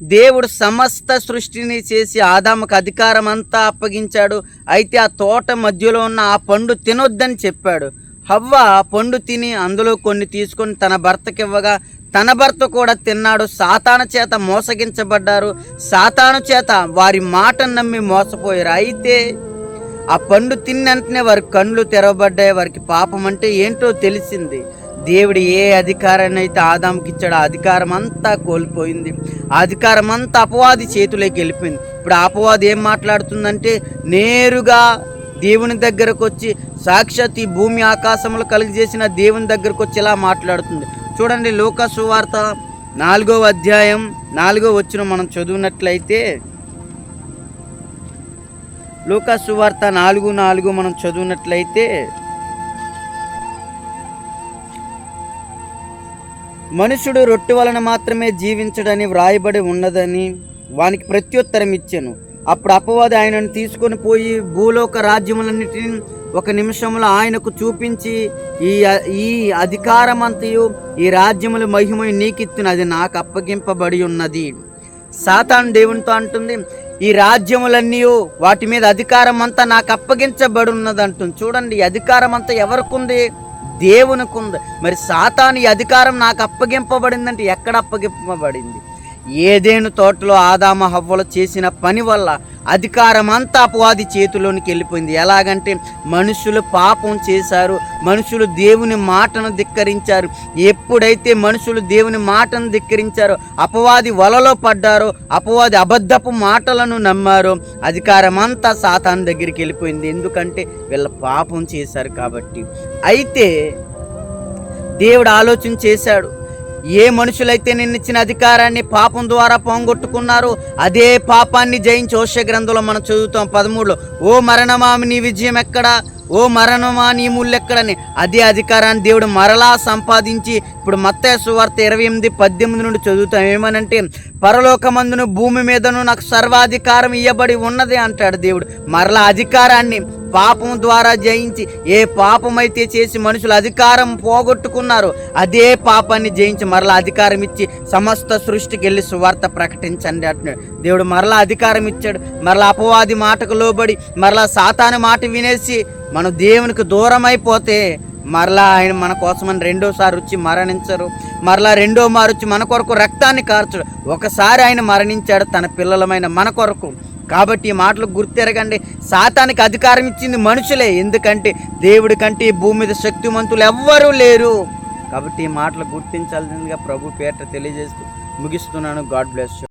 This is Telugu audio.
దేవుడు సమస్త సృష్టిని చేసి ఆదాముకు అధికారం అంతా అప్పగించాడు. అయితే ఆ తోట మధ్యలో ఉన్న ఆ పండు తినొద్దని చెప్పాడు. హవ్వ ఆ పండు తిని అందులో కొన్ని తీసుకొని తన భర్తకి ఇవ్వగా తన భర్త కూడా తిన్నాడు. సాతాను చేత మోసగించబడ్డారు. సాతాను చేత వారి మాటను నమ్మి మోసపోయారు. అయితే ఆ పండు తిన్నంటనే వారి కళ్ళు తెరవబడ్డాయి. వారికి పాపం అంటే ఏంటో తెలిసింది. దేవుడు ఏ అధికారాన్ని అయితే ఆదాంకి ఇచ్చాడో అధికారం అంతా కోల్పోయింది. అధికారం అంతా అపవాది చేతులోకి వెళ్ళిపోయింది. ఇప్పుడు ఆ అపవాది ఏం మాట్లాడుతుందంటే నేరుగా దేవుని దగ్గరకు వచ్చి సాక్షాత్ ఈ భూమి ఆకాశములు కలిగజేసిన దేవుని దగ్గరకు వచ్చి ఇలా మాట్లాడుతుంది. చూడండి లోకసు వార్త నాలుగో అధ్యాయం నాలుగో వచ్చిన మనం చదివినట్లయితే లూకాసు వార్త నాలుగు నాలుగు మనం చదివినట్లయితే మనుషుడు రొట్టె వలన మాత్రమే జీవించడని వ్రాయబడి ఉన్నదని వానికి ప్రత్యుత్తరం ఇచ్చాను. అప్పుడు అపవాది ఆయనను తీసుకొని పోయి భూలోక రాజ్యములన్నిటిని ఒక నిమిషంలో ఆయనకు చూపించి ఈ ఈ అధికారమంతయు ఈ రాజ్యముల మహిమయు నీకిత్తును అది నాకు అప్పగింపబడి ఉన్నది. సాతాను దేవునితో అంటుంది ఈ రాజ్యములన్నీ వాటి మీద అధికారం అంతా నాకు అప్పగించబడి ఉన్నది అంటుంది చూడండి అధికారం అంతా ఎవరికి ఉంది దేవునికి ఉంది మరి సాతాను అధికారం నాకు అప్పగింపబడిందంటే ఎక్కడ అప్పగింపబడింది? ఏదేను తోటలో ఆదామ హవ్వలు చేసిన పని వల్ల అధికారం అంతా అపవాది చేతిలోనికి వెళ్ళిపోయింది. ఎలాగంటే మనుషులు పాపం చేశారు మనుషులు దేవుని మాటను ధిక్కరించారు. ఎప్పుడైతే మనుషులు దేవుని మాటను ధిక్కరించారో అపవాది వలలో పడ్డారో అపవాది అబద్ధపు మాటలను నమ్మారో అధికారం అంతా సాతాను దగ్గరికి వెళ్ళిపోయింది. ఎందుకంటే వీళ్ళ పాపం చేశారు కాబట్టి. అయితే దేవుడు ఆలోచన చేశాడు. ఏ మనుషులైతే నిన్నిచ్చిన అధికారాన్ని పాపం ద్వారా పోంగొట్టుకున్నారో అదే పాపాన్ని జయించి ఓష గ్రంథంలో మనం చదువుతాం పదమూడులో. ఓ మరణమా నీ విజయం ఎక్కడా? ఓ మరణమా నీ ముళ్ళెక్కడని అదే అధికారాన్ని దేవుడు మరలా సంపాదించి ఇప్పుడు మత్తయ్య సువార్త ఇరవై ఎనిమిది పద్దెనిమిది నుండి చదువుతాం. ఏమనంటే పరలోకమందును భూమి మీదను నాకు సర్వాధికారం ఇవ్వబడి ఉన్నది అంటాడు దేవుడు. మరలా అధికారాన్ని పాపం ద్వారా జయించి ఏ పాపమైతే చేసి మనుషులు అధికారం పోగొట్టుకున్నారో అదే పాపాన్ని జయించి మరలా అధికారం ఇచ్చి సమస్త సృష్టికి వెళ్ళి సువార్త ప్రకటించండి అంటున్నాడు. దేవుడు మరలా అధికారం ఇచ్చాడు. మరలా అపవాది మాటకు లోబడి మరలా సాతాను మాట వినేసి మనం దేవునికి దూరం అయిపోతే మరలా ఆయన మన కోసమని రెండోసారి వచ్చి మరణించరు. మరలా రెండో మారు వచ్చి మన కొరకు రక్తాన్ని కార్చడు ఒకసారి ఆయన మరణించాడు తన పిల్లలమైన మన కొరకు. కాబట్టి ఈ మాటలు గుర్తెరగండి. సాతానికి అధికారం ఇచ్చింది మనుషులే. ఎందుకంటే దేవుడి కంటే ఈ భూమి మీద శక్తిమంతులు ఎవ్వరూ లేరు. కాబట్టి ఈ మాటలు గుర్తించాల్సిందిగా ప్రభు పేట తెలియజేస్తూ ముగిస్తున్నాను. God bless